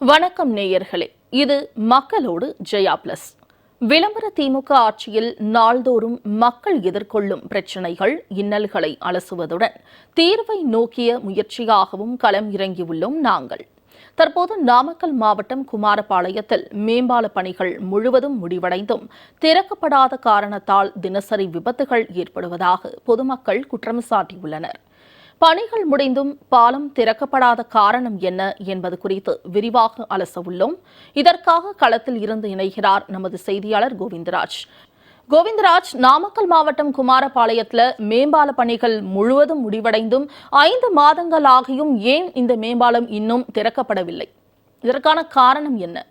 வணக்கம் நேயர்களே இது மக்களோடு ஜெயா பிளஸ். விளம்பர திமுக ஆட்சியில் நாள்தோறும் மக்கள் எதிர்கொள்ளும் பிரச்சினைகள் இன்னல்களை அலசுவதுடன் தீர்வை நோக்கிய முயற்சியாகவும் களம் இறங்கியுள்ளோம் நாங்கள். தற்போது நாமக்கல் மாவட்டம் குமாரபாளையத்தில் மேம்பால பணிகள் முழுவதும் முடிவடைந்தும் திறக்கப்படாத காரணத்தால் தினசரி விபத்துகள் ஏற்படுவதாக பொதுமக்கள் குற்றம் சாட்டியுள்ளனர் பணிகள் முடிந்தும் பாலம் திறக்கப்படாத காரணம் என்ன என்பது குறித்து விரிவாக அலச உள்ளோம். இதற்காக களத்தில் இருந்து இணைகிறார் நமது செய்தியாளர் கோவிந்தராஜ். கோவிந்தராஜ் நாமக்கல் மாவட்டம் குமாரபாளையத்தில் மேம்பால பணிகள் முழுவதும் முடிவடைந்தும் ஐந்து மாதங்கள் ஆகியும் ஏன் இந்த மேம்பாலம் இன்னும் திறக்கப்படவில்லை? இதற்கான காரணம் என்ன?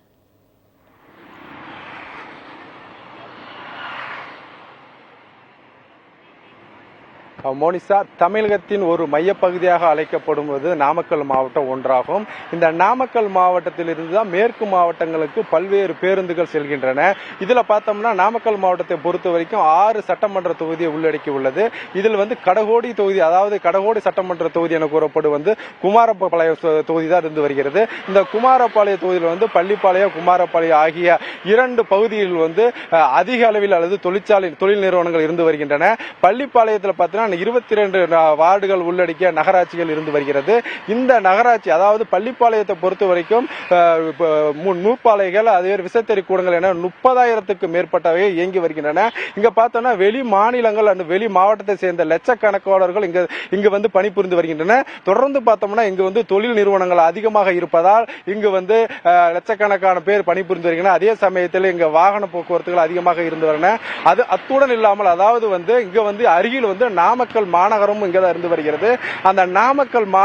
மோனிசா தமிழகத்தின் ஒரு மையப்பகுதியாக அழைக்கப்படுவது நாமக்கல் மாவட்டம் ஒன்றாகும். இந்த நாமக்கல் மாவட்டத்திலிருந்து தான் மேற்கு மாவட்டங்களுக்கு பல்வேறு பேருந்துகள் செல்கின்றன. இதில் பார்த்தோம்னா நாமக்கல் மாவட்டத்தை பொறுத்த வரைக்கும் ஆறு சட்டமன்ற தொகுதியை உள்ளடக்கி உள்ளது இதில் வந்து கடகோடி தொகுதி அதாவது கடகோடி சட்டமன்ற தொகுதி என கூறப்படும் வந்து குமாரப்பாளைய தொகுதி தான் இருந்து வருகிறது. இந்த குமாரப்பாளைய தொகுதியில் வந்து பள்ளிப்பாளையம் குமாரபாளையம் ஆகிய இரண்டு பகுதிகளில் வந்து அதிக அளவில் அல்லது தொழிற்சாலை தொழில் நிறுவனங்கள் இருந்து வருகின்றன. பள்ளிப்பாளையத்தில் பார்த்தீங்கன்னா இருபத்தி ரெண்டு வார்டுகள் உள்ளடக்கிய நகராட்சிகள் இருந்து வருகிறது. இந்த நகராட்சி அதாவது பள்ளிப்பாளையத்தை பொறுத்த வரைக்கும் அஹ், நூற்பாலைகள் அதே விசைத்தறி கூடங்கள் என முப்பதாயிரத்துக்கு மேற்பட்டவை இயங்கி வருகின்றன. இங்க பார்த்தோம்னா வெளி மாநிலங்கள் அந்த வெளி மாவட்டத்தை சேர்ந்த லட்சக்கணக்கானவர்கள் இங்க இங்கு வந்து பணிபுரிந்து வருகின்றன. தொடர்ந்து பார்த்தோம்னா இங்கு வந்து தொழில் நிறுவனங்கள் அதிகமாக இருப்பதால் இங்கு வந்து லட்சக்கணக்கான பேர் பணிபுரிந்து வருகின்றன. அதே சமயத்தில் இங்க வாகன போக்குவரத்துகள் அதிகமாக இருந்து வருகின்றன. அது அத்துடன் இல்லாமல் அதாவது வந்து இங்க வந்து அருகில் வந்து நாம் நாமக்கல் மாநகரமும் இங்கே தான் இருந்து வருகிறது. அந்த நாமக்கல் மா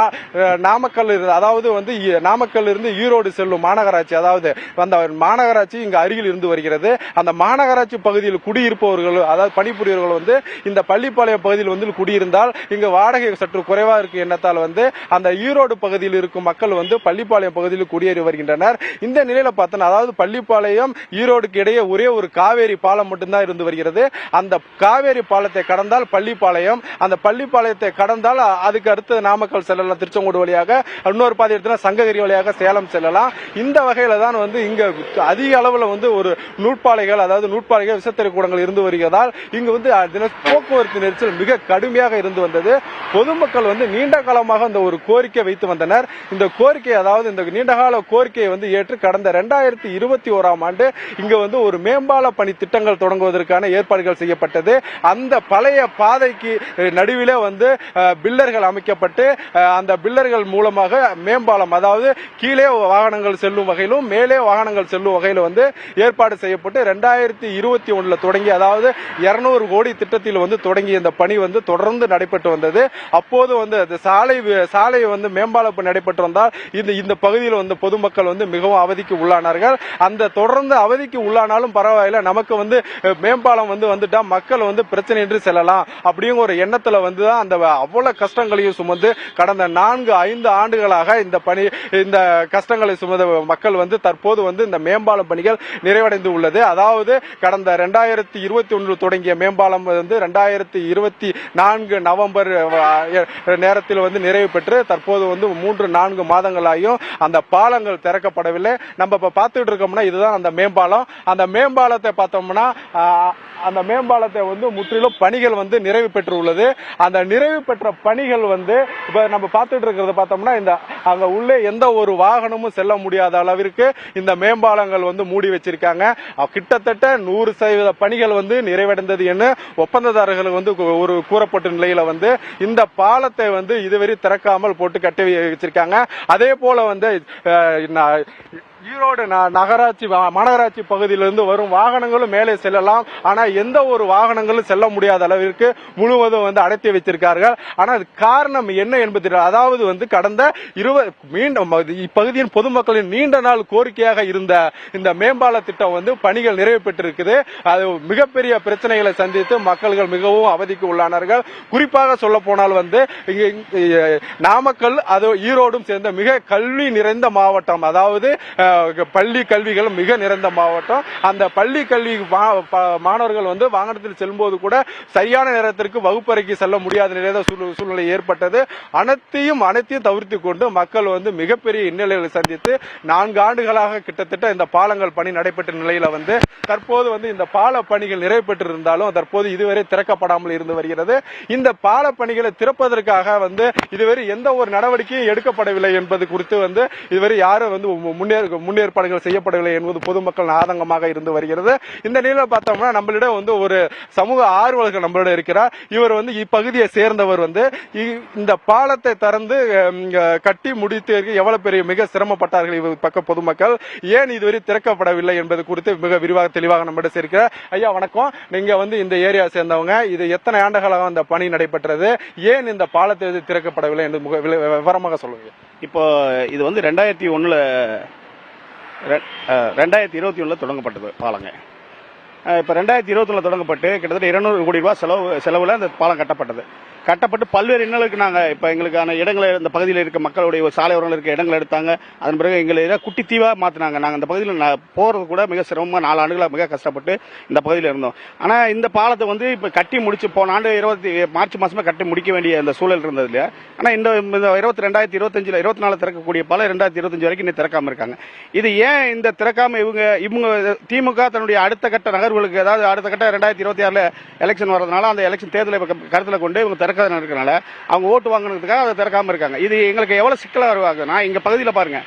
நாமக்கல் இருந்து அதாவது வந்து நாமக்கல் இருந்து ஈரோடு செல்லும் மாநகராட்சி அதாவது அந்த மாநகராட்சி இங்கே அருகில் இருந்து வருகிறது. அந்த மாநகராட்சி பகுதியில் குடியிருப்பவர்கள் அதாவது பணிபுரியவர்கள் வந்து இந்த பள்ளிப்பாளையம் பகுதியில் வந்து குடியிருந்தால் இங்கு வாடகை சற்று குறைவாக இருக்கும் எண்ணத்தால் வந்து அந்த ஈரோடு பகுதியில் இருக்கும் மக்கள் வந்து பள்ளிப்பாளையம் பகுதியில் குடியேறி வருகின்றனர். இந்த நிலையில பார்த்தோன்னா அதாவது பள்ளிப்பாளையம் ஈரோடுக்கு இடையே ஒரே ஒரு காவேரி பாலம் மட்டும்தான் இருந்து வருகிறது. அந்த காவேரி பாலத்தை கடந்தால் பள்ளிப்பாளையம் அந்த பள்ளிப்பாளையத்தை கடந்தால் அதுக்கு அடுத்து நாமக்கல் செல்லலாம். திருச்செங்கோடு வழியாக இன்னொரு பாதை எடுத்தா சங்ககிரி வழியாக சேலம் செல்லலாம். இந்த வகையில தான் வந்து இங்க அதிக அளவில் வந்து ஒரு நூற்பாலைகள் அதாவது நூற்பாலைகள் விசைத்தறி கூடங்கள் இருந்து வருகிறதால் இங்கு வந்து தின போக்குவரத்து நெரிசல் மிக கடுமையாக இருந்து வந்தது. பொதுமக்கள் வந்து நீண்ட காலமாக இந்த ஒரு கோரிக்கை வைத்து வந்தனர். இந்த கோரிக்கை அதாவது இந்த நீண்டகால கோரிக்கையை வந்து ஏற்று கடந்த ரெண்டாயிரத்தி இருபத்தி ஓராம் ஆண்டு இங்க வந்து ஒரு மேம்பால பணி திட்டங்கள் தொடங்குவதற்கான ஏற்பாடுகள் செய்யப்பட்டது. அந்த பழைய பாதைக்கு நடுவிலே வந்து பில்லர்கள் அமைக்கப்பட்டு அந்த பில்லர்கள் மூலமாக மேம்பாலம் அதாவது கீழே வாகனங்கள் செல்லும் வகையிலும் மேலே வாகனங்கள் செல்லும் வகையில் வந்து ஏற்பாடு செய்யப்பட்டு ரெண்டாயிரத்தி இருபத்தி ஒன்றில் தொடங்கி அதாவது இருநூறு கோடி திட்டத்தில் வந்து தொடங்கிய இந்த பணி வந்து தொடர்ந்து நடைபெற்று வந்தது. அப்போது வந்து அந்த சாலை சாலை வந்து மேம்பாலம் நடைபெற்று வந்தால் இந்த இந்த பகுதியில் வந்து பொதுமக்கள் வந்து மிகவும் அவதிக்கு உள்ளானார்கள். அந்த தொடர்ந்து அவதிக்கு உள்ளானாலும் பரவாயில்ல நமக்கு வந்து மேம்பாலம் வந்து வந்துட்டா மக்கள் வந்து பிரச்சனையின்றி செல்லலாம். அப்படிங்கிற ஒரு எண்ணத்துல வந்து தான் அந்த அவ்வளவு கஷ்டங்களையும் சுமந்து கடந்த நான்கு ஐந்து ஆண்டுகளாக இந்த பணி இந்த கஷ்டங்களை சுமந்த மக்கள் வந்து தற்போது வந்து இந்த மேம்பாலம் பணிகள் நிறைவடைந்து உள்ளது. அதாவது கடந்த ரெண்டாயிரத்தி இருபத்தி ஒன்று தொடங்கிய மேம்பாலம் வந்து ரெண்டாயிரத்தி இருபத்தி நான்கு நவம்பர் நேரத்தில் வந்து நிறைவு பெற்று தற்போது வந்து மூன்று நான்கு மாதங்களாயும் அந்த பாலங்கள் திறக்கப்படவில்லை. நம்ம இப்ப பார்த்துட்டு இருக்கோம்னா இதுதான் அந்த மேம்பாலம். அந்த மேம்பாலத்தை பார்த்தோம்னா அந்த மேம்பாலத்தை வந்து முற்றிலும் பணிகள் வந்து நிறைவு பெற்று உள்ளது. அந்த நிறைவு பெற்ற பணிகள் வந்து இப்ப நம்ம பார்த்துட்டு இருக்கிறத பார்த்தோம்னா இந்த அங்க உள்ளே எந்த ஒரு வாகனமும் செல்ல முடியாத அளவிற்கு இந்த மேம்பாலங்கள் வந்து மூடி வச்சிருக்காங்க. கிட்டத்தட்ட நூறு சதவீத பணிகள் வந்து நிறைவடைந்தது என்று ஒப்பந்ததாரர்கள் வந்து ஒரு கூறப்பட்ட நிலையில வந்து இந்த பாலத்தை வந்து இதுவரை திறக்காமல் போட்டு கட்டி வச்சிருக்காங்க. அதே போல வந்து ஈரோடு நகராட்சி மாநகராட்சி பகுதியிலிருந்து வரும் வாகனங்களும் மேலே செல்லலாம். ஆனா எந்த ஒரு வாகனங்களும் செல்ல முடியாத அளவிற்கு முழுவதும் வந்து அடைத்து வைத்திருக்கார்கள் ஆனா காரணம் என்ன என்பது அதாவது வந்து கடந்த இருபது இப்பகுதியின் பொதுமக்களின் நீண்ட நாள் கோரிக்கையாக இருந்த இந்த மேம்பால திட்டம் வந்து பணிகள் நிறைவு பெற்றிருக்குது. அது மிகப்பெரிய பிரச்சனைகளை சந்தித்து மக்கள்கள் மிகவும் அவதிக்கு உள்ளானார்கள். குறிப்பாக சொல்ல போனால் வந்து நாமக்கல் அது ஈரோடும் சேர்ந்த மிக கல்வி நிறைந்த மாவட்டம். அதாவது பள்ளி கல்விகள் மிக நிறைந்த மாவட்டம். அந்த பள்ளி கல்வி மா- ப- மாணவர்கள் வந்து வாகனத்தில் செல்லும்போது கூட சரியான நேரத்திற்கு வகுப்பறைக்கு செல்ல முடியாத நிலையில சூழ்- சூழ்நிலை ஏற்பட்டது. அனைத்தையும் அனைத்தையும் தவிர்த்து கொண்டு மக்கள் வந்து மிகப்பெரிய இன்னல்களை சந்தித்து நான்கு ஆண்டுகளாக கிட்டத்தட்ட இந்த பாலங்கள் பணி நடைபெற்ற நிலையில வந்து தற்போது வந்து இந்த பால பணிகள் நிறைவு பெற்றிருந்தாலும் தற்போது இதுவரை திறக்கப்படாமல் இருந்து வருகிறது. இந்த பால பணிகளை திறப்பதற்காக வந்து இதுவரை எந்த ஒரு நடவடிக்கையும் எடுக்கப்படவில்லை என்பது குறித்து வந்து இதுவரை யாரும் வந்து முன்னேற்பாடுகள் செய்யப்படவில்லை என்பது பொதுமக்கள் ஆதங்கமாக இருந்து வருகிறது. இந்த நிலையில பார்த்தோம்னா நம்மளிடம் வந்து ஒரு சமூக ஆர்வலர்கள் நம்மளிடம் இருக்கிறார். இவர் வந்து இப்பகுதியை சேர்ந்தவர் வந்து இந்த பாலத்தை திறந்து கட்டி கட்டி எவ்வளவு பெரிய மிக சிரமப்பட்டார்கள் இவர் பக்க பொதுமக்கள். ஏன் இதுவரை திறக்கப்படவில்லை என்பது குறித்து மிக விரிவாக தெளிவாக நம்மிடம் இருக்கிற ஐயா வணக்கம். நீங்க வந்து இந்த ஏரியா சேர்ந்தவங்க. இது எத்தனை ஆண்டுகளாக அந்த பணி நடைபெற்றது? ஏன் இந்த பாலத்தை இது திறக்கப்படவில்லை என்று முக- விவரமாக சொல்லுங்க. இப்போ இது வந்து ரெண்டாயிரத்தி ஒன்றில் ரெண்டாயிரத்தி இருபத்தி ஒன்றில் தொடங்கப்பட்டது பாலங்க. இப்போ ரெண்டாயிரத்தி இருபத்தொன்னில் தொடங்கப்பட்டு கிட்டத்தட்ட இருநூறு கோடி ரூபா செலவு செலவில் அந்த பாலம் கட்டப்பட்டது. கட்டப்பட்டு பல்வேறு இன்னலுக்கு நாங்கள் இப்போ எங்களுக்கான இடங்களை இந்த பகுதியில் இருக்க மக்களுடைய ஒரு சாலை இருக்க இடங்களை எடுத்தாங்க. அதன் பிறகு எங்களை இதை குட்டி தீவாக மாற்றினாங்க நாங்கள் இந்த பகுதியில் நான் போகிறது கூட மிக சிரமமாக நாலு ஆண்டுகளாக மிக கஷ்டப்பட்டு இந்த பகுதியில் இருந்தோம். ஆனால் இந்த பாலத்தை வந்து இப்போ கட்டி முடிச்சு போன ஆண்டு இருபத்தி மார்ச் மாதமாக கட்டி முடிக்க வேண்டிய அந்த சூழல் இருந்தது இல்லையா? ஆனால் இந்த இந்த இருபத்தி ரெண்டாயிரத்தி இருபத்தஞ்சில் இருபத்தி நாலு திறக்கக்கூடிய பாலம் ரெண்டாயிரத்தி இருபத்தஞ்சு வரைக்கும் இன்னும் திறக்காமல் இருக்காங்க. இது ஏன் இந்த திறக்காமல் இவங்க இவங்க திமுக தன்னுடைய அடுத்த கட்ட நகர்வுகளுக்கு ஏதாவது அடுத்த கட்ட ரெண்டாயிரத்தி இருபத்தி ஆறில் எலெக்ஷன் வரதுனால அந்த எலெக்ஷன் தேர்தலை கருத்தில் கொண்டு இவங்க திறக்காத இருக்கனால அவங்க ஓட்டு வாங்கினதுக்காக அதை திறக்காம இருக்காங்க. இது எங்களுக்கு எவ்வளவு சிக்கலா வருவாங்கன்னா எங்க பகுதியில் பாருங்க.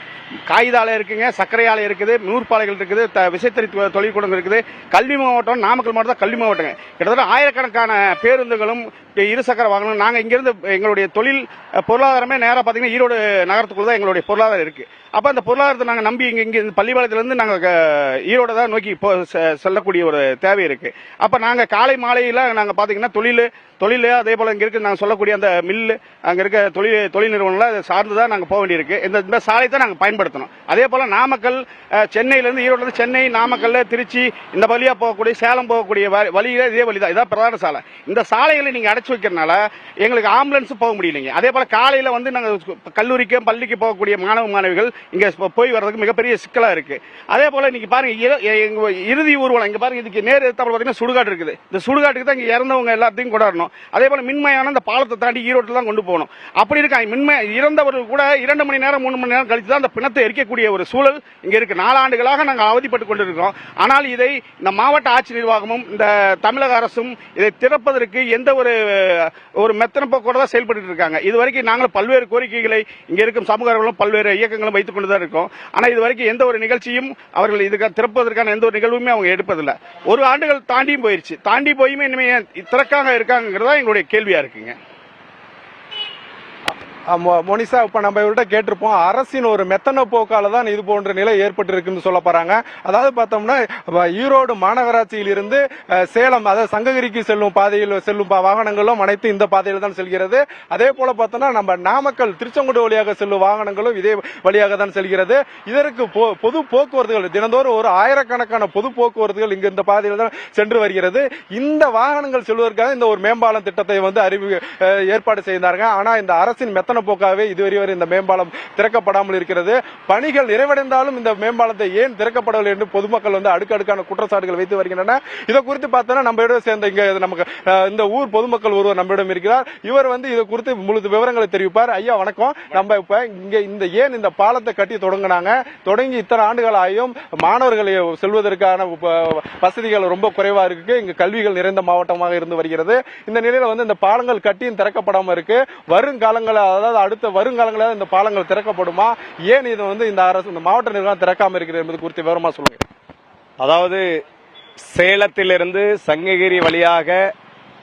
காகித ஆலை இருக்குங்க சர்க்கரை ஆலை இருக்குது நூற்பாலைகள் இருக்குது த- விசைத்தறி தொழிற்கூடங்கள் இருக்குது. கல்வி மாவட்டம் நாமக்கல் மாவட்டம் கல்வி மாவட்டங்க. கிட்டத்தட்ட ஆயிரக்கணக்கான பேருந்துகளும் இருசக்கர வாகனம் நாங்கள் இங்கேருந்து எங்களுடைய தொழில் பொருளாதாரமே நேராக பார்த்தீங்கன்னா ஈரோடு நகரத்துக்குள்ள தான் எங்களுடைய பொருளாதாரம் இருக்குது அப்போ அந்த பொருளாதாரத்தை நாங்கள் நம்பி இங்கே இங்கே பள்ளிப்பாளையத்துலேருந்து நாங்கள் ஈரோடு தான் நோக்கி போ செ- செல்லக்கூடிய ஒரு தேவை இருக்குது அப்போ நாங்கள் காலை மாலையில் நாங்கள் பார்த்தீங்கன்னா தொழில் தொழில் அதே போல் இங்கே இருக்குது நாங்கள் சொல்லக்கூடிய அந்த மில்லு அங்கே இருக்க தொழில் தொழில் நிறுவனங்களை சார்ந்து தான் நாங்கள் போக வேண்டியிருக்கு. இந்த சாலை தான் நாங்க மேம்படுத்தணும் அதே போல நாமக்கல் சென்னையிலேருந்து ஈரோடு இருந்து சென்னை நாமக்கல் திருச்சி இந்த வழியாக போகக்கூடிய சேலம் போகக்கூடிய வழியில் இதே வழி தான் இதான் பிரதான சாலை. இந்த சாலைகளை நீங்கள் அடைச்சி வைக்கிறனால எங்களுக்கு ஆம்புலன்ஸ் போக முடியலைங்க. அதே போல் காலையில் வந்து நாங்கள் கல்லூரிக்கும் கல்லூரிக்கு பள்ளிக்கு போகக்கூடிய மாணவ மாணவிகள் இங்கே போய் வர்றதுக்கு மிகப்பெரிய சிக்கலாக இருக்குது அதே போல் இன்றைக்கி பாருங்க எங்கள் இறுதி ஊர்வலம் இங்கே பாருங்க இதுக்கு நேர் எடுத்தால் பார்த்தீங்கன்னா சுடுகாடு இருக்குது. இந்த சுடுகாட்டுக்கு தான் இங்கே இறந்தவங்க எல்லாத்தையும் கொண்டாடணும். அதே போல் மின்மயான அந்த பாலத்தை தாண்டி ஈரோட்டில் தான் கொண்டு போகணும். அப்படி இருக்காங்க. மின்மை இறந்தவர்கள் கூட இரண்டு மணி நேரம் மூணு மணி நேரம் கழித்து தான் அந்த பணத்தை எரிக்கக்கூடிய ஒரு சூழல் இங்கே இருக்கு. நாலாண்டுகளாக நாங்கள் அவதிப்பட்டு கொண்டிருக்கிறோம். ஆனால் இதை இந்த மாவட்ட ஆட்சி நிர்வாகமும் இந்த தமிழக அரசும் இதை திறப்பதற்கு எந்த ஒரு ஒரு மெத்தன போக்கோட தான் செயல்பட்டு இருக்காங்க. இது வரைக்கும் நாங்கள் பல்வேறு கோரிக்கைகளை இங்கே இருக்கும் சமூகங்களும் பல்வேறு இயக்கங்களும் வைத்துக் கொண்டு தான் இருக்கோம். ஆனால் இது வரைக்கும் எந்த ஒரு நிகழ்ச்சியும் அவர்கள் இதுக்கு திறப்பதற்கான எந்த ஒரு நிகழ்வுமே அவங்க எடுப்பதில்லை. ஒரு ஆண்டுகள் தாண்டியும் போயிருச்சு. தாண்டி போயுமே இனிமேல் திறக்காக இருக்காங்கிறதா எங்களுடைய கேள்வியா இருக்குங்க. மோனிசா இப்போ நம்ம இவர்கிட்ட கேட்டிருப்போம். அரசின் ஒரு மெத்தன போக்கால தான் இது போன்ற நிலை ஏற்பட்டிருக்குன்னு சொல்ல போகிறாங்க அதாவது பார்த்தோம்னா ஈரோடு மாநகராட்சியில் இருந்து சேலம் அதாவது சங்ககிரிக்கு செல்லும் பாதையில் செல்லும் பா- வாகனங்களும் அனைத்து இந்த பாதையில் தான் செல்கிறது. அதே போல் பார்த்தோம்னா நம்ம நாமக்கல் திருச்செங்கோடு வழியாக செல்லும் வாகனங்களும் இதே வழியாக தான் செல்கிறது. இதற்கு பொ- பொது போக்குவரத்துகள் தினந்தோறும் ஒரு ஆயிரக்கணக்கான பொது போக்குவரத்துகள் இங்கு இந்த பாதையில் தான் சென்று வருகிறது. இந்த வாகனங்கள் செல்வதற்காக இந்த ஒரு மேம்பாலம் திட்டத்தை வந்து அறிவி ஏற்பாடு செய்தார்கள். ஆனால் இந்த அரசின் மெத்தன போக்காகவே இதுவரை வரை இந்த மேம்பாலம் திறக்கப்படாமல் இருக்கிறது. பணிகள் நிறைவடைந்தாலும் இந்த மேம்பாலத்தை ஏன் திறக்கப்படவில்லை என்று பொதுமக்கள் வந்து அடுக்கடுக்கான குற்றச்சாட்டுகள் வைத்து வருகின்றன இதை குறித்து பார்த்தோன்னா நம்ம சேர்ந்த இங்க நமக்கு இந்த ஊர் பொதுமக்கள் ஒருவர் நம்மிடம் இருக்கிறார். இவர் வந்து இது குறித்து முழு விவரங்களை தெரிவிப்பார். ஐயா வணக்கம். நம்ம இப்ப இங்க இந்த ஏன் இந்த பாலத்தை கட்டி தொடங்கினாங்க? தொடங்கி இத்தனை ஆண்டுகள் ஆகியும் மாணவர்கள் செல்வதற்கான வசதிகள் ரொம்ப குறைவா இருக்கு. இங்க கல்விகள் நிறைந்த மாவட்டமாக இருந்து வருகிறது. இந்த நிலையில வந்து இந்த பாலங்கள் கட்டியும் திறக்கப்படாம இருக்கு. வருங்காலங்களில் அதாவது அடுத்த வருங்காலங்களில் இந்த பாலங்கள் திறக்கப்படுமா? ஏன் இது வந்து இந்த அரசு இந்த மாவட்ட நிர்வாகம் திறக்காமல் இருக்கிறது என்பது குறித்து விவரமா சொல்லுங்க. அதாவது சேலத்திலிருந்து சங்ககிரி வழியாக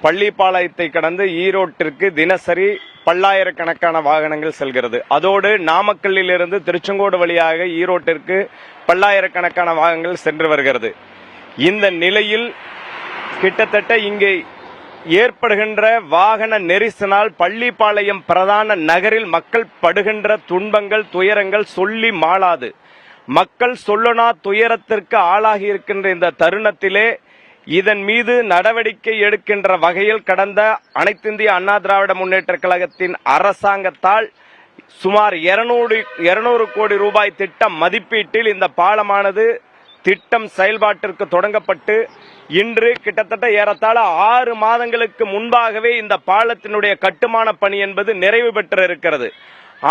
பள்ளிப்பாளையத்தை கடந்து ஈரோட்டிற்கு தினசரி பல்லாயிரக்கணக்கான வாகனங்கள் செல்கிறது. அதோடு நாமக்கல்லில் இருந்து திருச்செங்கோடு வழியாக ஈரோட்டிற்கு பல்லாயிரக்கணக்கான வாகனங்கள் சென்று வருகிறது. இந்த நிலையில் கிட்டத்தட்ட இங்கே ஏற்படுகின்ற வாகன நெரிசனால் பள்ளிப்பாளையம் பிரதான நகரில் மக்கள் படுகின்ற துன்பங்கள் துயரங்கள் சொல்லி மாளாது. மக்கள் சொல்லனா துயரத்திற்கு ஆளாகி இருக்கின்ற இந்த தருணத்திலே இதன் மீது நடவடிக்கை எடுக்கின்ற வகையில் கடந்த அனைத்திந்திய அண்ணா திராவிட முன்னேற்ற கழகத்தின் அரசாங்கத்தால் சுமார் இருநூறு இருநூறு கோடி ரூபாய் திட்ட மதிப்பீட்டில் இந்த பாலமானது திட்டம் செயல்பாட்டிற்கு தொடங்கப்பட்டு இன்று கிட்டத்தட்ட ஏறத்தாழ ஆறு மாதங்களுக்கு முன்பாகவே இந்த பாலத்தினுடைய கட்டுமான பணி என்பது நிறைவு பெற்றிருக்கிறது.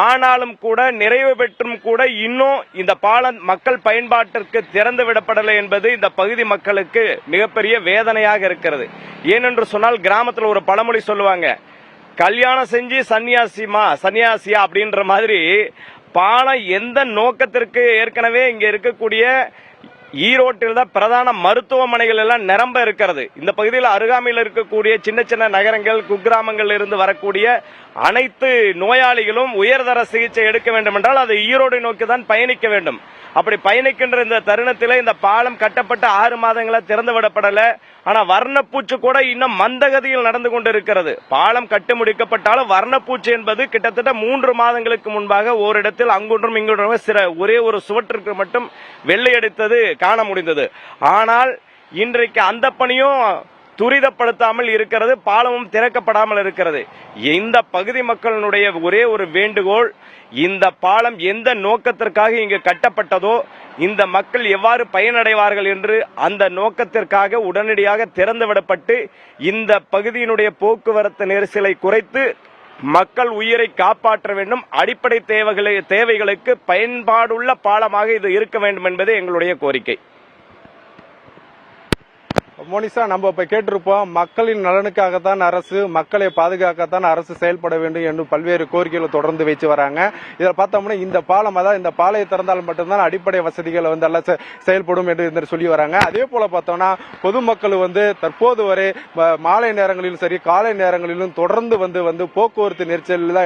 ஆனாலும் கூட நிறைவு பெற்றும் கூட இன்னும் இந்த பாலம் மக்கள் பயன்பாட்டிற்கு திறந்து விடப்படலை என்பது இந்த பகுதி மக்களுக்கு மிகப்பெரிய வேதனையாக இருக்கிறது. ஏனென்று சொன்னால் கிராமத்தில் ஒரு பழமொழி சொல்லுவாங்க கல்யாணம் செஞ்சு சன்னியாசிமா சன்னியாசியா அப்படின்ற மாதிரி பாலம் எந்த நோக்கத்திற்கு ஏற்கனவே இங்க இருக்கக்கூடிய ஈரோட்டில் தான் பிரதான மருத்துவமனைகள் எல்லாம் நிரம்ப இருக்கிறது. இந்த பகுதியில் அருகாமையில் இருக்கக்கூடிய சின்ன சின்ன நகரங்கள் குக்கிராமங்களில் இருந்து வரக்கூடிய அனைத்து நோயாளிகளும் உயர்தர சிகிச்சை எடுக்க வேண்டும் என்றால் அது ஈரோடு நோக்கி தான் பயணிக்க வேண்டும். அப்படி பயணிக்கின்ற இந்த தருணத்தில் இந்த பாலம் கட்டப்பட்ட ஆறு மாதங்களா திறந்து விடப்படல. ஆனா வர்ணப்பூச்சு கூட இன்னும் மந்தகதியில் நடந்து கொண்டிருக்கிறது. பாலம் கட்டி முடிக்கப்பட்டாலும் வர்ணப்பூச்சு என்பது கிட்டத்தட்ட மூன்று மாதங்களுக்கு முன்பாக ஓரிடத்தில் அங்குன்றும் இங்குன்றும் சில ஒரே ஒரு சுவற்றிற்கு மட்டும் வெள்ளையடித்தது காண முடிந்தது. ஆனால் இன்றைக்கு அந்த பணியும் துரிதப்படுத்தாமல் இருக்கிறது பாலமும் திறக்கப்படாமல் இருக்கிறது. இந்த பகுதி மக்களினுடைய ஒரே ஒரு வேண்டுகோள் இந்த பாலம் எந்த நோக்கத்திற்காக இங்கு கட்டப்பட்டதோ இந்த மக்கள் எவ்வாறு பயனடைவார்கள் என்று அந்த நோக்கத்திற்காக உடனடியாக திறந்துவிடப்பட்டு இந்த பகுதியினுடைய போக்குவரத்து நெரிசலை குறைத்து மக்கள் உயிரை காப்பாற்ற வேண்டும். அடிப்படை தேவைகளை தேவைகளுக்கு பயன்பாடுள்ள பாலமாக இது இருக்க வேண்டும் என்பதே எங்களுடைய கோரிக்கை. மோனிசா நம்ம இப்ப கேட்டிருப்போம் மக்களின் நலனுக்காகத்தான் அரசு மக்களை பாதுகாக்கத்தான் அரசு செயல்பட வேண்டும் என்று பல்வேறு கோரிக்கைகளை தொடர்ந்து வச்சு வராங்க. இதில் பார்த்தோம்னா இந்த பாலம் அதாவது இந்த பாலையை திறந்தால் மட்டும்தான் அடிப்படை வசதிகள் வந்து எல்லாம் செ- செயல்படும் என்று சொல்லி வராங்க. அதே போல பார்த்தோம்னா பொதுமக்கள் வந்து தற்போது வரை மாலை நேரங்களிலும் சரி காலை நேரங்களிலும் தொடர்ந்து வந்து வந்து போக்குவரத்து நெரிசலில்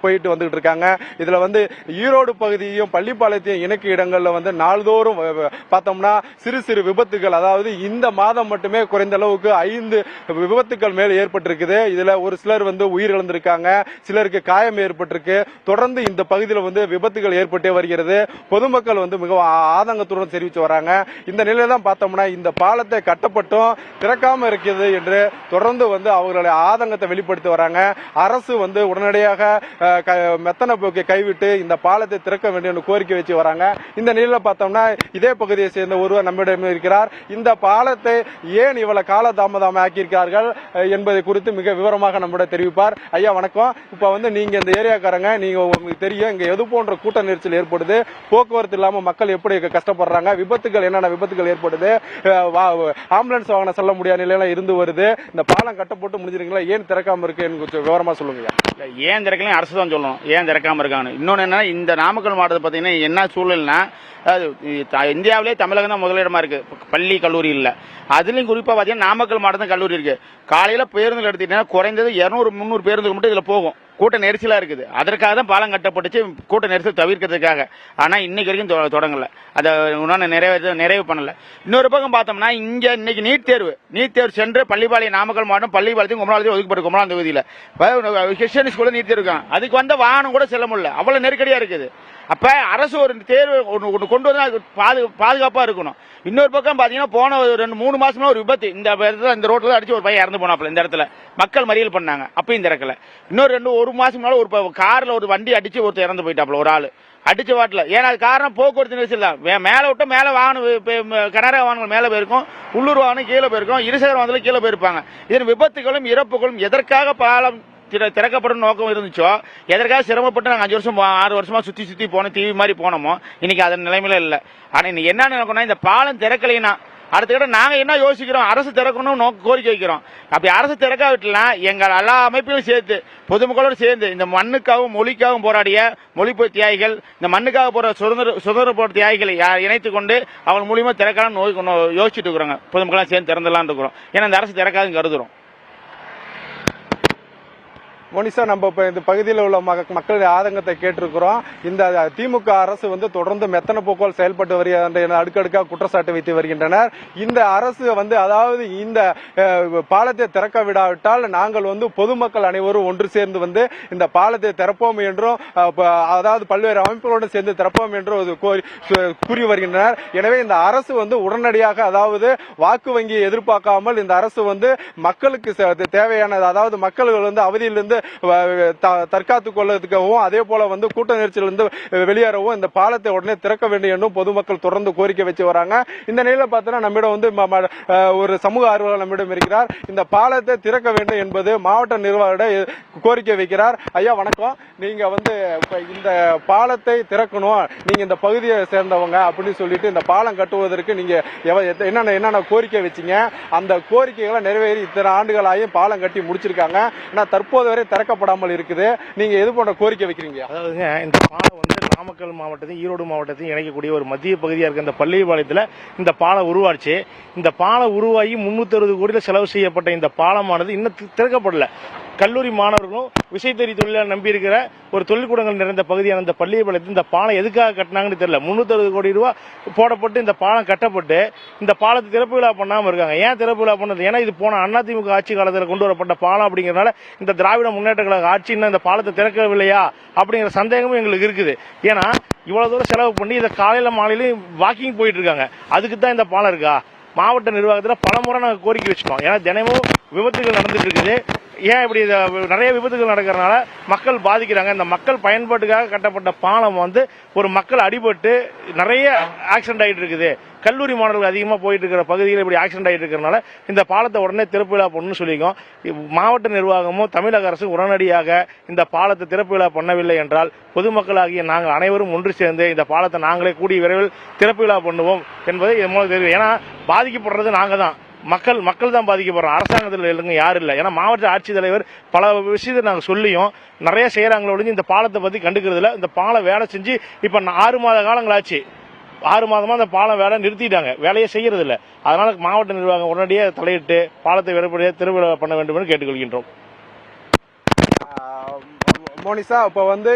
போயிட்டு வந்துகிட்டு இருக்காங்க. இதுல வந்து ஈரோடு பகுதியையும் பள்ளிப்பாளையத்தையும் இணைக்கும் இடங்கள்ல வந்து நாள்தோறும் பார்த்தோம்னா சிறு சிறு விபத்துகள் அதாவது இந்த மாதம் மட்டுமே குறைந்த அளவுக்கு ஐந்து விபத்துக்கள் மேல் ஏற்பட்டிருக்குது. இதுல ஒரு சிலர் வந்து உயிர் இழந்திருக்காங்க சிலருக்கு காயம் ஏற்பட்டிருக்கு. தொடர்ந்து இந்த பகுதியில் வந்து விபத்துகள் ஏற்பட்டே வருகிறது. பொதுமக்கள் வந்து மிகவும் ஆதங்கத்துடன் தெரிவித்து வராங்க. இந்த நிலையில தான் பார்த்தோம்னா இந்த பாலத்தை கட்டப்பட்டும் திறக்காம இருக்கிறது என்று தொடர்ந்து வந்து அவர்களுடைய ஆதங்கத்தை வெளிப்படுத்தி வராங்க. அரசு வந்து உடனடியாக க- மெத்தன போக்கை கைவிட்டு இந்த பாலத்தை திறக்க வேண்டும் என்று கோரிக்கை வச்சு வராங்க. இந்த நிலையில பார்த்தோம்னா இதே பகுதியை சேர்ந்த ஒருவர் நம்மிடம் இருக்கிறார். இந்த பாலத்தை ஏன் இவ்வளவு கால தாமதம் ஆக்கியிருக்கார்கள் என்பதை குறித்து மிக விவரமாக நம்மிடம் தெரிவிப்பார். ஐயா வணக்கம். இப்ப வந்து நீங்க இந்த ஏரியாக்காரங்க நீங்க உங்களுக்கு தெரியும் இங்க எது போன்ற கூட்ட நெரிசல் ஏற்படுது போக்குவரத்து இல்லாம மக்கள் எப்படி கஷ்டப்படுறாங்க விபத்துகள் என்னென்ன விபத்துகள் ஏற்படுது வா- ஆம்புலன்ஸ் வாகனம் செல்ல முடியாத நிலையெல்லாம் இருந்து வருது இந்த பாலம் கட்டப்பட்டு முடிஞ்சிருங்களா ஏன் திறக்காம இருக்கு எனக்கு கொஞ்சம் விவரமா சொல்லுங்க ஏன் திறக்கலாம் அரசு தான் சொல்லணும் ஏன் திறக்காம இருக்கான்னு. இன்னொன்னு என்னன்னா இந்த நாமக்கல் மாவட்டத்தை பார்த்தீங்கன்னா என்ன சூழல்னா அது இந்தியாவிலே தமிழகம் தான் முதலிடமா இருக்கு. பள்ளி கல்லூரி இல்லை. அதுலேயும் குறிப்பாக பார்த்தீங்கன்னா நாமக்கல் மாவட்டம் கல்லூரி இருக்குது காலையில் பேருந்துகள் எடுத்துக்கிட்டிங்கன்னா குறைந்தது இரநூறு முந்நூறு பேருந்துகள் மட்டும் இதில் போகும். கூட்ட நெரிசலாக இருக்குது. அதற்காக தான் பாலம் கட்டப்பட்டுச்சு. கூட்ட நெரிசல் தவிர்க்கிறதுக்காக. ஆனால் இன்னைக்கு வரைக்கும் தொ- தொடங்கல. அதை இன்னொன்னு நிறைவேற்ற நிறைவு பண்ணலை. இன்னொரு பக்கம் பார்த்தோம்னா இங்கே இன்னைக்கு நீட் தேர்வு. நீட் தேர்வு சென்று பள்ளிப்பாளையம் நாமக்கல் மாவட்டம் பள்ளிப்பாளையத்தையும் குமராலத்தையும் ஒதுக்கப்பட்டு குமரான் தொகுதியில். கிறிஸ்டியன் ஸ்கூலில் நீட் தேர்வு இருக்காங்க அதுக்கு வந்த வாகனம் கூட செல்ல முடியல. அவ்வளோ நெருக்கடியாக இருக்குது. அப்போ அரசு ஒரு தேர்வு ஒன்று ஒன்று கொண்டு வந்தால் அது பாது பாதுகாப்பாக இருக்கணும். இன்னொரு பக்கம் பார்த்தீங்கன்னா போன ஒரு ரெண்டு மூணு மாதமாக ஒரு விபத்து. இந்த இடத்துல இந்த ரோட்டில் அடிச்சு ஒரு பையன் இறந்து போனாப்புல இந்த இடத்துல. மக்கள் மறியல் பண்ணாங்க. அப்பயும் திறக்கல இன்னொரு ரெண்டு ஒரு மாசம் முன்னால ஒரு கார்ல ஒரு வண்டி அடிச்சு ஒருத்தர் இறந்து போயிட்டாப்ல ஒரு ஆள். அடிச்ச வாட்டில். ஏன்னா அது காரணம் போக்குவரத்து நெரிசல் தான். மேலே விட்டு மேலே வாகனம் கனரக வாகனங்கள் மேலே போயிருக்கும். உள்ளூர் வாகனம் கீழே போயிருக்கும். இருசக்கர வாகனத்தில் கீழே போயிருப்பாங்க. இதன் விபத்துகளும் இறப்புகளும் எதற்காக பாலம் திற- திறக்கப்படும் நோக்கம் இருந்துச்சோ எதற்காக சிரமப்பட்டு நாங்கள் அஞ்சு வருஷம் ஆறு வருஷமா சுற்றி சுற்றி போனோம் டிவி மாதிரி போனோமோ இன்னைக்கு அதன் நிலைமையில இல்லை. ஆனால் இன்னைக்கு என்ன நினைக்கணும் இந்த பாலம் திறக்கலைன்னா அடுத்த நாங்கள் என்ன யோசிக்கிறோம்? அரசு திறக்கணும் நோக்க கோரிக்கை வைக்கிறோம். அப்படி அரசு திறக்காவிட்டலாம் எங்கள் எல்லா அமைப்பிலும் சேர்த்து பொதுமக்களோடு சேர்ந்து இந்த மண்ணுக்காகவும் மொழிக்காகவும் போராடிய மொழிப்பு தியாகிகள் இந்த மண்ணுக்காக போற சுதந்திர சுதந்திர போர் தியாகிகளை இணைத்து கொண்டு அவங்க மூலியமா திறக்கலாம் நோய் யோசிச்சுட்டு இருக்கிறோங்க. பொதுமக்களாக சேர்ந்து திறந்துடலாம்னு இருக்கிறோம். ஏன்னா இந்த அரசு திறக்காதுன்னு கருதுறோம். மோனிசா நம்ம இப்போ இந்த பகுதியில் உள்ள மக்களுடைய ஆதங்கத்தை கேட்டிருக்கிறோம். இந்த திமுக அரசு வந்து தொடர்ந்து மெத்தன போக்குவரத்து செயல்பட்டு வருகின்ற என அடுக்கடுக்காக குற்றச்சாட்டு வைத்து வருகின்றனர். இந்த அரசு வந்து அதாவது இந்த பாலத்தை திறக்க விடாவிட்டால் நாங்கள் வந்து பொதுமக்கள் அனைவரும் ஒன்று சேர்ந்து வந்து இந்த பாலத்தை திறப்போம் என்றும் அதாவது பல்வேறு அமைப்புகளோடு சேர்ந்து திறப்போம் என்றும் கோரி- கூறி வருகின்றனர். எனவே இந்த அரசு வந்து உடனடியாக அதாவது வாக்கு வங்கியை எதிர்பார்க்காமல் இந்த அரசு வந்து மக்களுக்கு தேவையானது அதாவது மக்கள் வந்து அவதியிலிருந்து தற்காத்து த- கொள்வதற்காகவும் அதே போல வந்து கூட்ட நெரிசலிருந்து வெளியேறவும் இந்த பாலத்தை உடனே திறக்க வேண்டும் என்றும் பொதுமக்கள் தொடர்ந்து கோரிக்கை வச்சு வராங்க. இந்த நிலையில பார்த்தோன்னா நம்மிடம் வந்து ம- ஒரு சமூக ஆர்வலர் நம்மிடம் இருக்கிறார். இந்த பாலத்தை திறக்க வேண்டும் என்பது மாவட்ட நிர்வாகிட கோரிக்கை வைக்கிறார். ஐயா வணக்கம். நீங்க வந்து இந்த பாலத்தை திறக்கணும். நீங்க இந்த பகுதியை சேர்ந்தவங்க அப்படின்னு சொல்லிட்டு இந்த பாலம் கட்டுவதற்கு நீங்க என்னென்ன என்னென்ன கோரிக்கை வச்சீங்க? அந்த கோரிக்கைகளை நிறைவேறி இத்தனை ஆண்டுகளாயும் பாலம் கட்டி முடிச்சிருக்காங்க. ஆனால் தற்போது வரை திறக்கப்படாமல் இருக்குது. நீங்க எது போன்ற கோரிக்கை வைக்கிறீங்க? அதாவதுங்க இந்த பாலம் வந்து நாமக்கல் மாவட்டத்தையும் ஈரோடு மாவட்டத்தையும் இணைக்கக்கூடிய ஒரு மத்திய பகுதியாக இருக்க இந்த பள்ளிப்பாளையத்தில் இந்த பாலம் உருவாச்சு. இந்த பாலம் உருவாகி முன்னூத்தி அறுபது கோடியில் செலவு செய்யப்பட்ட இந்த பாலமானது இன்னும் திறக்கப்படல. கல்லூரி மாணவர்களும் விசைத்தறி தொழிலை நம்பி இருக்கிற ஒரு தொழில்கூடங்கள் நிறைந்த பகுதியான இந்த பள்ளிப்பாளையத்தில் இந்த பாலம் எதுக்காக கட்டினாங்கன்னு தெரியல. முன்னூத்தி கோடி ரூபாய் போடப்பட்டு இந்த பாலம் கட்டப்பட்டு இந்த பாலத்தை திறப்பு விழா பண்ணாம இருக்காங்க. ஏன் திறப்பு விழா பண்ணது? ஏன்னா இது போன அதிமுக ஆட்சி காலத்தில் கொண்டு வரப்பட்ட பாலம் அப்படிங்கறதுனால இந்த திராவிட முன்னேற்ற கழக ஆட்சி இன்னும் இந்த பாலத்தை திறக்கவில்லையா அப்படிங்கிற சந்தேகமும் எங்களுக்கு இருக்குது. ஏன்னா இவ்வளவு தூரம் செலவு பண்ணி இதை காலையில மாலையிலும் வாக்கிங் போயிட்டு இருக்காங்க. அதுக்கு தான் இந்த பாலம் இருக்கா? மாவட்ட நிர்வாகத்தில் பல முறை நாங்கள் கோரிக்கை வச்சுக்கோம் ஏன்னா தினமும் விபத்துகள் நடந்துட்டு இருக்குது. ஏன் இப்படி நிறைய விபத்துகள் நடக்கிறதுனால மக்கள் பாதிக்கிறாங்க? இந்த மக்கள் பயன்பாட்டுக்காக கட்டப்பட்ட பாலம் வந்து ஒரு மக்கள் அடிபட்டு நிறைய ஆக்சிடென்ட் ஆகிட்டு இருக்குது. கல்லூரி மாணவர்கள் அதிகமாக போயிட்டு இருக்கிற பகுதியில் இப்படி ஆக்சிடென்ட் ஆகிட்டு இருக்கிறனால இந்த பாலத்தை உடனே திறப்பு விழா பண்ணணும்னு சொல்லியிருக்கோம். மாவட்ட நிர்வாகமும் தமிழக அரசு உடனடியாக இந்த பாலத்தை திறப்பு விழா பண்ணவில்லை என்றால் பொதுமக்களாகிய நாங்கள் அனைவரும் ஒன்று சேர்ந்து இந்த பாலத்தை நாங்களே கூடிய விரைவில் திறப்பு விழா பண்ணுவோம் என்பதை இதன் மூலம் தெரியும் ஏன்னா பாதிக்கப்படுறது நாங்கள் தான் மக்கள் மக்கள் தான் பாதிக்கப்படுறோம். அரசாங்கத்தில் இல்லைங்க யாரும் இல்லை. ஏன்னா மாவட்ட ஆட்சித்தலைவர் பல விஷயத்தை நாங்கள் சொல்லியும் நிறைய செய்கிறாங்களோ ஒழிஞ்சு இந்த பாலத்தை பற்றி கண்டுக்கிறதுல இந்த பாலம் வேலை செஞ்சு இப்போ ஆறு மாத காலங்களாச்சு. ஆறு மாதமாக அந்த பாலம் வேலை நிறுத்திட்டாங்க. வேலையை செய்கிறதில்ல அதனால் மாவட்ட நிர்வாகம் உடனடியாக தலையிட்டு பாலத்தை விரைப்படியாக திருவிழா பண்ண வேண்டும் என்று கேட்டுக்கொள்கின்றோம். மோனிசா இப்ப வந்து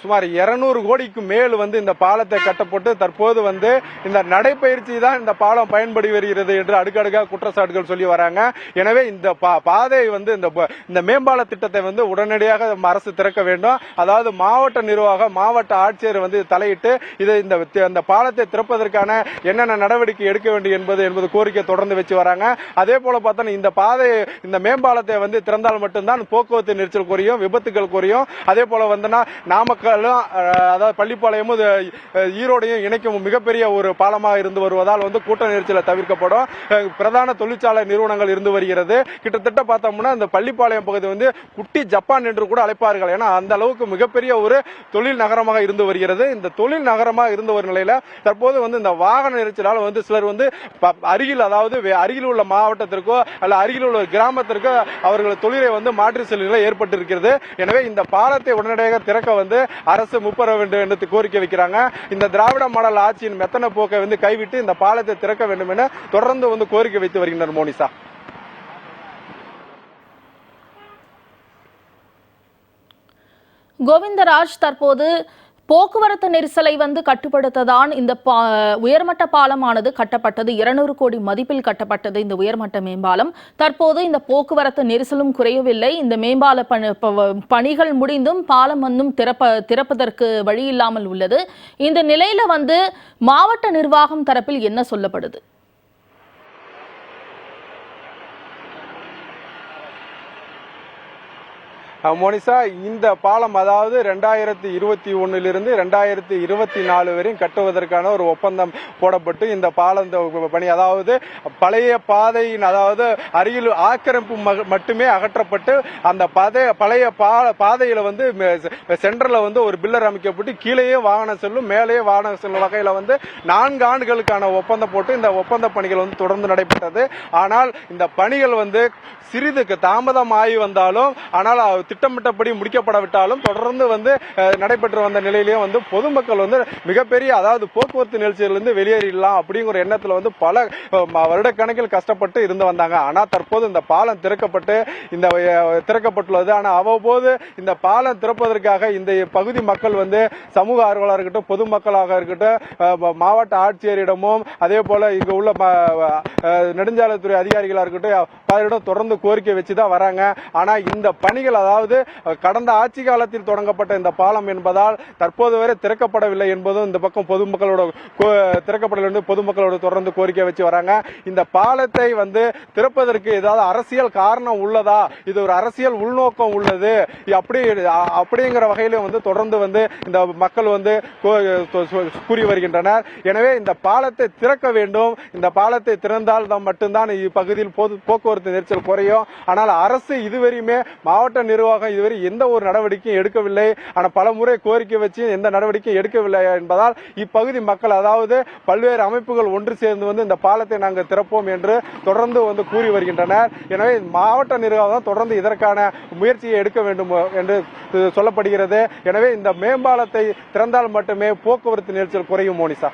சுமார் 200 கோடிக்கு மேல் வந்து இந்த பாலத்தை கட்டப்பட்டு தற்போது வந்து இந்த நடைப்பயிற்சி தான் இந்த பாலம் பயன்படி வருகிறது என்று அடுக்கடுக்காக குற்றச்சாட்டுகள் சொல்லி வராங்க. எனவே இந்த பா- பாதை வந்து இந்த இந்த மேம்பால திட்டத்தை வந்து உடனடியாக அரசு திறக்க வேண்டும். அதாவது மாவட்ட நிர்வாகம் மாவட்ட ஆட்சியர் வந்து தலையிட்டு இதை இந்த இந்த பாலத்தை திறப்பதற்கான என்னென்ன நடவடிக்கை எடுக்க வேண்டும் என்பது என்பது கோரிக்கை தொடர்ந்து வச்சு வராங்க. அதே போல பார்த்தா இந்த பாதை இந்த மேம்பாலத்தை வந்து திறந்தால் மட்டும்தான் போக்குவரத்து நெரிசல் குறையும் விபத்துகள் குறையும். அதே போல் வந்துன்னா நாமக்கலும் அதாவது பள்ளிப்பாளையமும் இது, ஈரோடையும் இணைக்கும் மிகப்பெரிய ஒரு பாலமாக இருந்து வருவதால் வந்து கூட்ட நெரிச்சலை தவிர்க்கப்படும். பிரதான தொழிற்சாலை நிறுவனங்கள் இருந்து வருகிறது. கிட்டத்தட்ட பார்த்தோம்னா இந்த பள்ளிப்பாளையம் பகுதி வந்து குட்டி ஜப்பான் என்று கூட அழைப்பார்கள். ஏன்னா அந்த அளவுக்கு மிகப்பெரிய ஒரு தொழில் நகரமாக இருந்து வருகிறது. இந்த தொழில் நகரமாக இருந்து வரும் நிலையில தற்போது வந்து இந்த வாகன நெரிச்சலால் வந்து சிலர் வந்து அருகில் அதாவது வே- அருகில் உள்ள மாவட்டத்திற்கோ அல்ல அருகில் உள்ள கிராமத்திற்கோ அவர்கள் தொழிலை வந்து மாற்றி செல்லும் நிலை ஏற்பட்டிருக்கிறது. எனவே இந்த பால பாலத்தை உடனடியாக திறக்க வந்து அரசு முப்பர வேண்டும் என்று கோரிக்கை வைக்கிறாங்க. இந்த திராவிட மாடல் ஆட்சியின் மெத்தன போக்கை வந்து கைவிட்டு இந்த பாலத்தை திறக்க வேண்டும் என தொடர்ந்து வந்து கோரிக்கை வைத்து வருகின்றனர் மோனிசா. கோவிந்தராஜ் தற்போது போக்குவரத்து நெரிசலை வந்து கட்டுப்படுத்ததான் இந்த பா- உயர்மட்ட பாலமானது கட்டப்பட்டது. இருநூறு கோடி மதிப்பில் கட்டப்பட்டது இந்த உயர்மட்ட மேம்பாலம். தற்போது இந்த போக்குவரத்து நெரிசலும் குறையவில்லை. இந்த மேம்பால பணி- ப- பணிகள் முடிந்தும் பாலம் வந்தும் திறப்ப திறப்பதற்கு வழி இல்லாமல் உள்ளது. இந்த நிலையில வந்து மாவட்ட நிர்வாகம் தரப்பில் என்ன சொல்லப்படுது? மோனிசா இந்த பாலம் அதாவது ரெண்டாயிரத்தி இருபத்தி ஒன்னிலிருந்து ரெண்டாயிரத்தி இருபத்தி நாலு வரையும் கட்டுவதற்கான ஒரு ஒப்பந்தம் போடப்பட்டு இந்த பாலம் பணி அதாவது பழைய பாதையின் அதாவது அருகில் ஆக்கிரமிப்பு மட்டுமே அகற்றப்பட்டு அந்த பாதை பழைய பாதையில வந்து சென்டர்ல வந்து ஒரு பில்லர் அமைக்கப்பட்டு கீழேயே வாகனம் செல்லும் மேலேயே வாகனம் செல்லும் வகையில வந்து நான்கு ஆண்டுகளுக்கான ஒப்பந்தம் போட்டு இந்த ஒப்பந்த பணிகள் வந்து தொடர்ந்து நடைபெற்றது. ஆனால் இந்த பணிகள் வந்து சிறிது தாமதம் ஆகி வந்தாலும் ஆனால் திட்டமிட்டபடி முடிக்கப்படாவிட்டாலும் தொடர்ந்து வந்து நடைபெற்று வந்த நிலையிலேயே வந்து பொதுமக்கள் வந்து மிகப்பெரிய அதாவது போக்குவரத்து நெரிசலிருந்து வெளியேறிடலாம் அப்படிங்கிற எண்ணத்தில் வந்து பல வருடக்கணக்கில் கஷ்டப்பட்டு இருந்து வந்தாங்க. ஆனால் தற்போது இந்த பாலம் திறக்கப்பட்டு இந்த திறக்கப்பட்டுள்ளது. ஆனால் அவ்வப்போது இந்த பாலம் திறப்பதற்காக இந்த பகுதி மக்கள் வந்து சமூக ஆர்வலாக இருக்கட்டும் பொதுமக்களாக இருக்கட்டும் மாவட்ட ஆட்சியரிடமும் அதே போல இங்கே உள்ள ம- நெடுஞ்சாலைத்துறை அதிகாரிகளாக இருக்கட்டும் பலரிடம் தொடர்ந்து தொடர்ந்து கோரிக்கை வச்சு தான் வராங்க. ஆனா இந்த பணிகள் அதாவது கடந்த ஆட்சி காலத்தில் தொடங்கப்பட்ட இந்த பாலம் என்பதால் தற்போது வரை திறக்கப்படவில்லை என்பதும் இந்த பக்கம் பொதுமக்களோட கோ- திறக்கப்படவில்லை என்று பொதுமக்களோட தொடர்ந்து கோரிக்கை வச்சு வராங்க. இந்த பாலத்தை வந்து திறப்பதற்கு ஏதாவது அரசியல் காரணம் உள்ளதா? இது ஒரு அரசியல் உள்நோக்கம் உள்ளது. அப்படி அப்படிங்கிற வகையிலும் வந்து தொடர்ந்து வந்து இந்த மக்கள் வந்து கோ- கூறி வருகின்றனர். எனவே இந்த பாலத்தை திறக்க வேண்டும். இந்த பாலத்தை திறந்தால் தான் மட்டும்தான் இப்பகுதியில் போக்குவரத்து நெரிசல் குறையும். ஆனால் அரசு இதுவரையுமே மாவட்ட நிர்வாகம் இதுவரை எந்த ஒரு நடவடிக்கையும் எடுக்கவில்லை. ஆனால் பல முறை கோரிக்கை வச்சு எந்த நடவடிக்கையும் எடுக்கவில்லை என்பதால் இப்பகுதி மக்கள் அதாவது பல்வேறு அமைப்புகள் ஒன்று சேர்ந்து வந்து இந்த பாலத்தை நாங்கள் திறப்போம் என்று தொடர்ந்து வந்து கூறி வருகின்றனர். எனவே மாவட்ட நிர்வாகம் தொடர்ந்து இதற்கான முயற்சியை எடுக்க வேண்டும் என்று சொல்லப்படுகிறது. எனவே இந்த மேம்பாலத்தை திறந்தால் மட்டுமே போக்குவரத்து நெரிசல் குறையும் மோனிசா.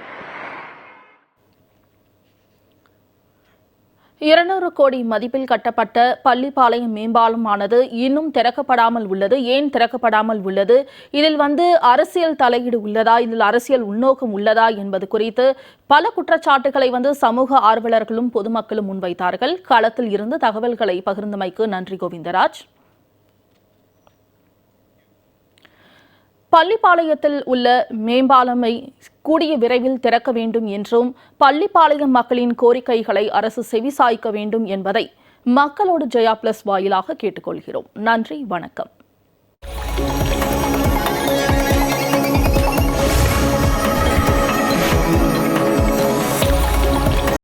இருநூறு கோடி மதிப்பில் கட்டப்பட்ட பள்ளிப்பாளையம் மேம்பாலமானது இன்னும் திறக்கப்படாமல் உள்ளது ஏன் திறக்கப்படாமல் உள்ளது? இதில் வந்து அரசியல் தலையீடு உள்ளதா? இதில் அரசியல் உள்நோக்கம் உள்ளதா என்பது குறித்து பல குற்றச்சாட்டுகளை வந்து சமூக ஆர்வலர்களும் பொதுமக்களும் முன்வைத்தார்கள். களத்தில் இருந்து தகவல்களை பகிர்ந்தமைக்கு நன்றி கோவிந்தராஜ். பள்ளிப்பாளையத்தில் உள்ள மேம்பாலமை கூடிய விரைவில் திறக்க வேண்டும் என்றும் பள்ளிப்பாளையம் மக்களின் கோரிக்கைகளை அரசு செவிசாய்க்க வேண்டும் என்பதை மக்களோடு ஜெயா பிளஸ் வாயிலாக கேட்டுக்கொள்கிறோம். நன்றி வணக்கம்.